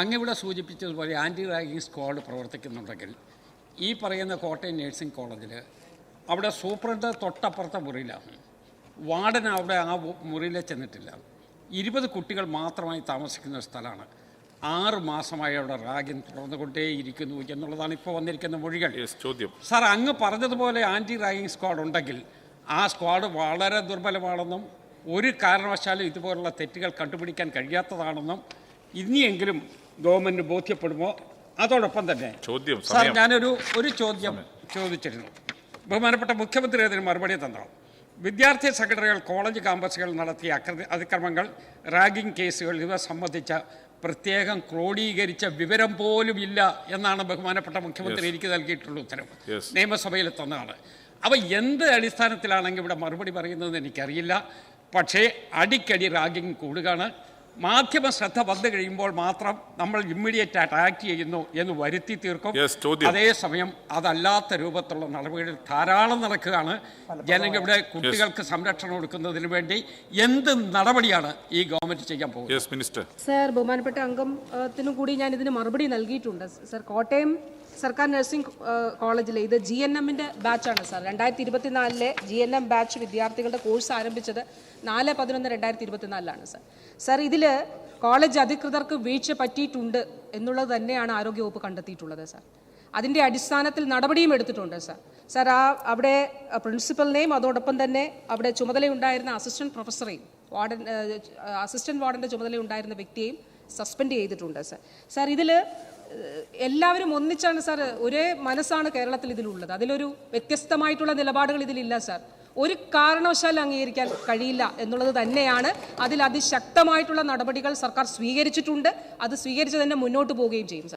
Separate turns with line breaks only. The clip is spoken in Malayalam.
അങ്ങിവിടെ സൂചിപ്പിച്ചതുപോലെ ആന്റി റാഗിങ് സ്ക്വാഡ് പ്രവർത്തിക്കുന്നുണ്ടെങ്കിൽ ഈ പറയുന്ന കോട്ടയം നേഴ്സിംഗ് കോളേജിൽ അവിടെ സൂപ്രണ്ട് തൊട്ടപ്പുറത്തെ മുറിയിലാണ്. വാർഡൻ അവിടെ ആ മുറിയിൽ ചെന്നിട്ടില്ല. ഇരുപത് കുട്ടികൾ മാത്രമായി താമസിക്കുന്ന ഒരു സ്ഥലമാണ്. ആറ് മാസമായി അവിടെ റാഗിങ് തുടർന്നുകൊണ്ടേയിരിക്കുന്നു എന്നുള്ളതാണ് ഇപ്പോൾ വന്നിരിക്കുന്ന മൊഴികൾ.
ചോദ്യം.
സാർ അങ്ങ് പറഞ്ഞതുപോലെ ആന്റി റാഗിങ് സ്ക്വാഡ് ഉണ്ടെങ്കിൽ ആ സ്ക്വാഡ് വളരെ ദുർബലമാണെന്നും ഒരു കാരണവശാലും ഇതുപോലുള്ള തെറ്റുകൾ കണ്ടുപിടിക്കാൻ കഴിയാത്തതാണെന്നും ഇനിയെങ്കിലും ഗവൺമെന്റ് ബോധ്യപ്പെടുമോ? അതോടൊപ്പം തന്നെ.
ചോദ്യം
സാർ ഞാനൊരു ഒരു ചോദ്യം ചോദിച്ചിരുന്നു. ബഹുമാനപ്പെട്ട മുഖ്യമന്ത്രി അതിന് മറുപടി തന്നോ? വിദ്യാർത്ഥി സെക്രട്ടറികൾ കോളേജ് ക്യാമ്പസുകൾ നടത്തിയ അക്രമി അതിക്രമങ്ങൾ റാഗിംഗ് കേസുകൾ ഇവ സംബന്ധിച്ച പ്രത്യേകം ക്രോഡീകരിച്ച വിവരം പോലും ഇല്ല എന്നാണ് ബഹുമാനപ്പെട്ട മുഖ്യമന്ത്രി എനിക്ക് നൽകിയിട്ടുള്ള ഉത്തരവ്. നിയമസഭയിൽ തന്നതാണ്. അപ്പോൾ എന്ത് അടിസ്ഥാനത്തിലാണെങ്കിൽ ഇവിടെ മറുപടി പറയുന്നതെന്ന് എനിക്കറിയില്ല. പക്ഷേ അടിക്കടി റാഗിംഗ് കൂടുകയാണ്. മാധ്യമ ശ്രദ്ധ വന്നു കഴിയുമ്പോൾ മാത്രം നമ്മൾ ഇമ്മീഡിയറ്റ് ആയിട്ട് ആക്ട് ചെയ്യുന്നു എന്ന് വരുത്തി തീർക്കും. അതേസമയം അതല്ലാത്ത രൂപത്തിലുള്ള നടപടികൾ ധാരാളം നടക്കുകയാണ്. ജനങ്ങളുടെ കുട്ടികൾക്ക് സംരക്ഷണം കൊടുക്കുന്നതിന് വേണ്ടി എന്ത് നടപടിയാണ് ഈ ഗവൺമെന്റ് ചെയ്യാൻ പോകുന്നത്?
യെസ് മിനിസ്റ്റർ
സർ ബഹുമാനപ്പെട്ട അംഗത്തിനും കൂടി ഞാൻ ഇതിന് മറുപടി നൽകിയിട്ടുണ്ട്. സർ കോട്ടയം സർക്കാർ നഴ്സിംഗ് കോളേജിലെ ഇത് ജി എൻ എമ്മിന്റെ ബാച്ചാണ് സാർ. രണ്ടായിരത്തി ഇരുപത്തിനാലിലെ ജി എൻ എം ബാച്ച് വിദ്യാർത്ഥികളുടെ കോഴ്സ് ആരംഭിച്ചത് നാല് പതിനൊന്ന് രണ്ടായിരത്തി ഇരുപത്തിനാലിലാണ് സാർ. സാർ ഇതിൽ കോളേജ് അധികൃതർക്ക് വീഴ്ച പറ്റിയിട്ടുണ്ട് എന്നുള്ളത് തന്നെയാണ് ആരോഗ്യവകുപ്പ് കണ്ടെത്തിയിട്ടുള്ളത് സാർ. അതിന്റെ അടിസ്ഥാനത്തിൽ നടപടിയും എടുത്തിട്ടുണ്ട് സാർ. സാർ ആ അവിടെ പ്രിൻസിപ്പലിനെയും അതോടൊപ്പം തന്നെ അവിടെ ചുമതലയുണ്ടായിരുന്ന അസിസ്റ്റന്റ് പ്രൊഫസറെയും വാർഡൻ അസിസ്റ്റന്റ് വാർഡന്റെ ചുമതലയുണ്ടായിരുന്ന വ്യക്തിയെയും സസ്പെൻഡ് ചെയ്തിട്ടുണ്ട് സാർ. സാർ ഇതിൽ എല്ലാവരും ഒന്നിച്ചാണ് സാർ ഒരേ മനസ്സാണ് കേരളത്തിൽ ഇതിലുള്ളത്. അതിലൊരു വ്യത്യസ്തമായിട്ടുള്ള നിലപാടുകൾ ഇതിലില്ല സാർ. ഒരു കാരണവശാലും അംഗീകരിക്കാൻ കഴിയില്ല എന്നുള്ളത് തന്നെയാണ് അതിൽ അതിശക്തമായിട്ടുള്ള നടപടികൾ സർക്കാർ സ്വീകരിച്ചിട്ടുണ്ട്. അത് സ്വീകരിച്ച് തന്നെ മുന്നോട്ട് പോവുകയും ചെയ്യും